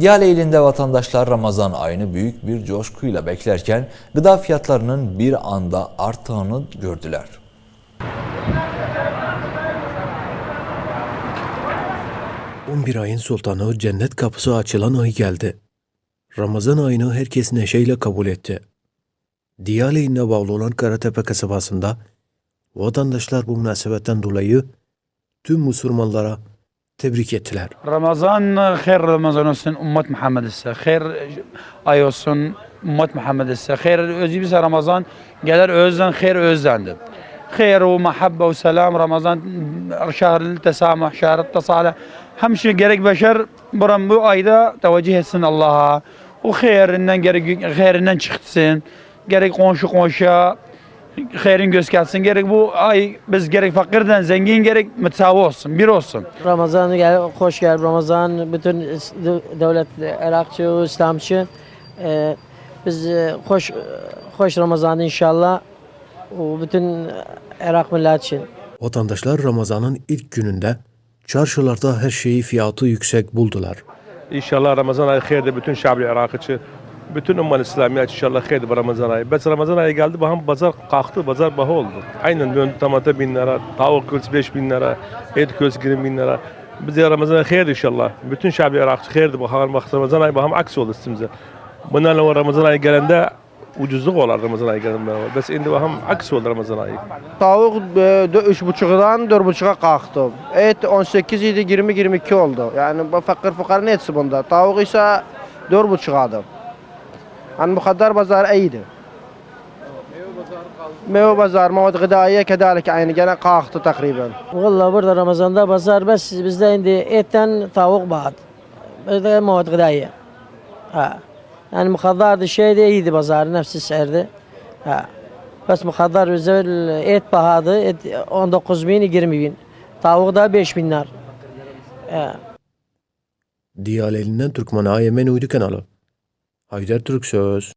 Diyale ilinde vatandaşlar Ramazan ayını büyük bir coşkuyla beklerken gıda fiyatlarının bir anda arttığını gördüler. bir ayın sultanı cennet kapısı açılan ay geldi. Ramazan ayını herkes neşeyle kabul etti. Diyale iline bağlı olan Karatepe kasabasında vatandaşlar bu münasebetten dolayı tüm Müslümanlara tebrik ettiler. Ramazan hayır Ramazan olsun ümmet Muhammed ise hayır ay olsun ümmet Muhammed ise hayır özü bize Ramazan gelir özden hayır özdendir. Ve selam Ramazan şehril tesamuh şehril tasale hem şey gerek beşer buram bu ayda teveccüh etsin Allah'a o hayrinden gerek hayrinden çıksın gerek komşu komşuya hayrin göz gelsin gerek bu ay biz gerek fakirden zengin gerek mütesavi olsun bir olsun. Ramazan gel, hoş gel Ramazan bütün devlet Irakçı, İslamçı e, biz e, hoş hoş Ramazan inşallah bütün Irak millet için. Vatandaşlar Ramazan'ın ilk gününde çarşılarda her şeyi fiyatı yüksek buldular. İnşallah Ramazan ayı hayırdır bütün şabli Irak için. Bütün ümman İslamiyet inşallah bu Ramazan ayı. Bes Ramazan ayı geldi baham pazar kalktı, pazar bahı oldu. Aynen döndü tamata bin lira, tavuk kılıç beş bin lira, et kılıç yirmi bin lira. Bize Ramazan ayı inşallah. Bütün şabli Irak için hayırdır bu bahar Ramazan ayı baham aksi oldu üstümüze. Sonra Ramazan ayı gelende ucuzluk olar Ramazan ayı gelende. Bes şimdi baham aksi oldu Ramazan ayı. Buçuktan dört buçuğa kalktı. Et 18 idi 20 22 oldu. Yani bu fakir fukara ne etsin bunda? İse dört buçuğadı. Yani bu kadar pazar iyiydi. Meyve pazar, mavad gıdaiye kedalik aynı gene kalktı takriben. Vallahi burada Ramazan'da pazar bes bizde indi etten tavuk bağıt. Bizde muvat gıdayı. Ha. Yani mukaddardı şey de iyiydi pazar nefsi serdi. Ha. Bes mukaddar bize et pahadı. Et 19 bin 20 bin. Tavuk da 5 binler. Ha. Diyale ilinden Türkmen AYM uydu kanalı. Haydar Türksöz